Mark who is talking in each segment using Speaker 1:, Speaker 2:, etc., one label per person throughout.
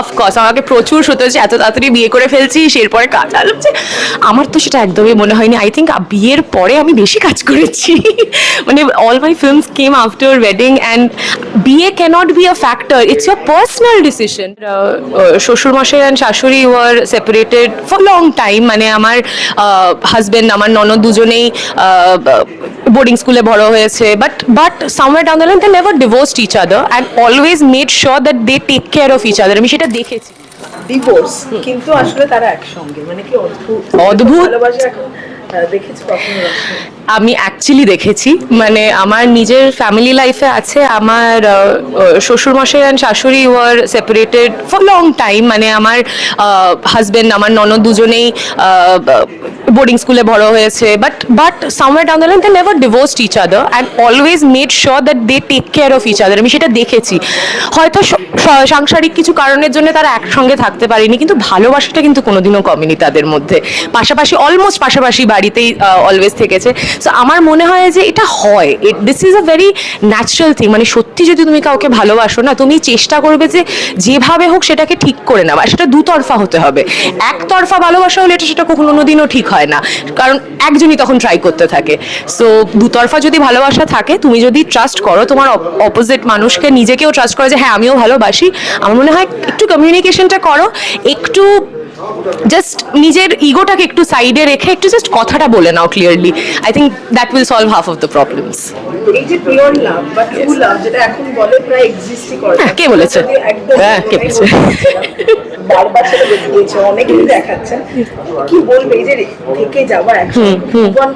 Speaker 1: Of course আমাকে প্রচুর সত্যি হচ্ছে এত তাড়াতাড়ি বিয়ে করে ফেলছি এরপরে কাজ আলছে আমার তো সেটা একদমই মনে হয়নি। আই থিঙ্ক বিয়ের পরে আমি বেশি কাজ করেছি। মানে all my films came after wedding and বিয়ে can't be a factor it's your personal decision শ্বশুরমশাই অ্যান্ড শাশুড়ি were separated for long time মানে আমার হাজবেন্ড আমার ননদ দুজনেই বোর্ডিং স্কুলে বড় হয়েছে but but somewhere down the line they never divorced each other and always made sure that they take care of each other আমি সেটা দেখেছি।
Speaker 2: ডিভোর্স কিন্তু আসলে তারা একসঙ্গে মানে কি অদ্ভুত
Speaker 1: অদ্ভুত।
Speaker 2: ভালোবাসা
Speaker 1: আমি অ্যাকচুয়ালি দেখেছি। মানে আমার নিজের ফ্যামিলি লাইফে আছে, আমার শ্বশুরমশাই অ্যান্ড শাশুড়ি were separated for long time মানে আমার হাজবেন্ড আমার ননদ দুজনেই বোর্ডিং স্কুলে বড় হয়েছে। But but somewhere down the line they never divorced each other and always made sure that they take care of each other আমি সেটা দেখেছি। হয়তো সাংসারিক কিছু কারণের জন্য তারা একসঙ্গে থাকতে পারেনি, কিন্তু ভালোবাসাটা কিন্তু কোনোদিনও কমেনি তাদের মধ্যে। পাশাপাশি অলমোস্ট পাশাপাশি বাড়িতেই অলওয়েজ থেকেছে। সো আমার মনে হয় যে এটা হয়। This is a very natural thing মানে সত্যি যদি তুমি কাউকে ভালোবাসো না, তুমি চেষ্টা করবে যে যেভাবে হোক সেটাকে ঠিক করে নেওয়া সেটা দুতরফা হতে হবে। একতরফা ভালোবাসা হলে এটা সেটা কখনো দিনও ঠিক হয় না। কারণ একজনই তখন ট্রাই করতে থাকে। সো দুতরফা যদি ভালোবাসা থাকে, তুমি যদি ট্রাস্ট করো, তোমার অপোজিট মানুষকে নিজেকেও ট্রাস্ট করো যে হ্যাঁ আমিও ভালোবাসি। আমার মনে হয় একটু কমিউনিকেশনটা করো। একটু জাস্ট নিজের ইগোটাকে একটু সাইডে রেখে একটু জাস্ট কথাটা বলে নাও clearly I think that will solve half of the problems
Speaker 2: এই যে পিওর লাভ বা ট্রু লাভ যেটা এখন বলে প্রায় এক্সিস্টই করে
Speaker 1: কে বলেছে? হ্যাঁ, কে বলেছে?
Speaker 2: বারবার সেটা দেখিয়েছে অনেকেই দেখাচ্ছেন কি বলবে এই যে থেকে যাওয়া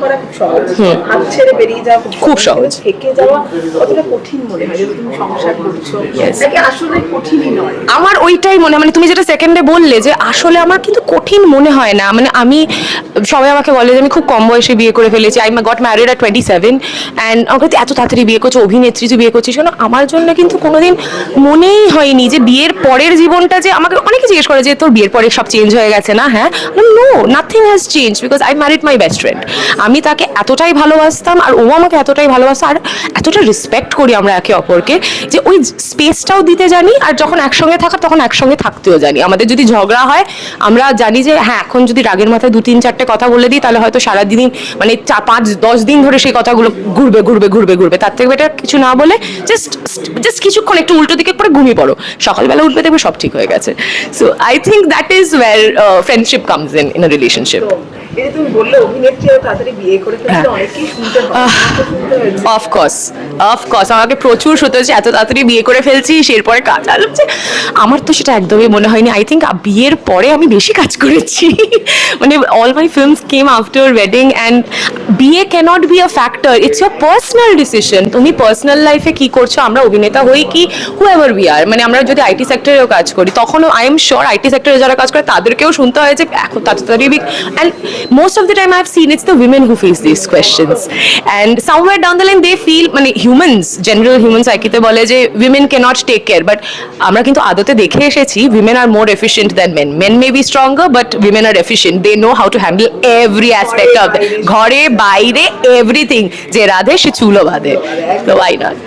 Speaker 2: করা খুব সহজ। হাত ছেড়ে বেরিয়ে যাওয়া
Speaker 1: খুব সহজ।
Speaker 2: থেকে যাওয়া কতটা কঠিন মনে হয় তুমি সংসার করছ। নাকি আসলে কঠিনই নয়?
Speaker 1: আমার ওইটাই মনে মানে তুমি যেটা সেকেন্ডে বললে যে আসলে আমার কিন্তু কঠিন মনে হয় না। মানে আমি সবাই আমাকে বলে যে আমি খুব কম বয়সে বিয়ে করে ফেলেছি। I got married at twenty seven and আমাকে এত তাড়াতাড়ি বিয়ে করছ অভিনেত্রী তুই বিয়ে করছিস কেন? আমার জন্য কিন্তু কোনোদিন মনেই হয়নি যে বিয়ের পরের জীবনটা যে আমাকে অনেকে জিজ্ঞেস করে যে তোর বিয়ের পরে সব চেঞ্জ হয়ে গেছে না হ্যাঁ? No nothing has change because I married my best friend আমি তাকে এতটাই ভালোবাসতাম আর ও আমাকে এতটাই ভালোবাসতো আর এতটা রেসপেক্ট করি আমরা একে অপরকে যে ওই স্পেসটাও দিতে জানি আর যখন একসঙ্গে থাকা তখন একসঙ্গে থাকতেও জানি। আমাদের যদি ঝগড়া হয়, আমরা জানি যে হ্যাঁ এখন যদি রাগের মাথায় দু তিন চারটে কথা বলে দিই, তাহলে হয়তো সারাদিন মানে চা, পাঁচ, দশ দিন ধরে সেই কথাগুলো ঘুরবে ঘুরবে ঘুরবে ঘুরবে। তার থেকে বেটার কিছু না বলে জাস্ট জাস্ট কিছুক্ষণ একটু উল্টো দিকে করে ঘুমিয়ে পড়ো। সকালবেলা উঠবে দেখবে সব ঠিক হয়ে গেছে। So I think that is where uh, friendship comes in in
Speaker 2: a relationship. যে তুমি বললে অভিনেত্রী তাড়াতাড়ি বিয়ে করে ফেলছে
Speaker 1: হ্যাঁ।
Speaker 2: অনেকেই শুনতে শুনতে
Speaker 1: অফকোর্স অফকোর্স আমাকে প্রচুর সত্যি হচ্ছে এত তাড়াতাড়ি বিয়ে করে ফেলছি এরপরে কাজ আলছে আমার তো সেটা একদমই মনে হয়নি। আই থিঙ্ক বিয়ের পরে আমি বেশি কাজ করেছি। মানে all my films came after wedding and বিয়ে can't be a factor it's your personal decision তুমি পার্সোনাল লাইফে কি করছ আমরা অভিনেতা হই কি হু এভার উই আর মানে আমরা যদি আইটি সেক্টরেও কাজ করি তখনও আই এম শিওর আইটি সেক্টরে যারা কাজ করে তাদেরকেও শুনতে হয় যে এখন তাড়াতাড়ি and of the time I have seen it's the women who face this questions and somewhere down the line they feel মানে হিউম্যানস জেনারেল হিউম্যান সাইকিতে বলে যে কে নট টেক কেয়ার বাট আমরা কিন্তু আদতে দেখে এসেছি women are more efficient than men men may be stronger but women are efficient they know how to handle every aspect of ঘরে, বাইরে এভরিথিং যে রাধে, সে চুলো বাঁধে. তো ওয়াই নট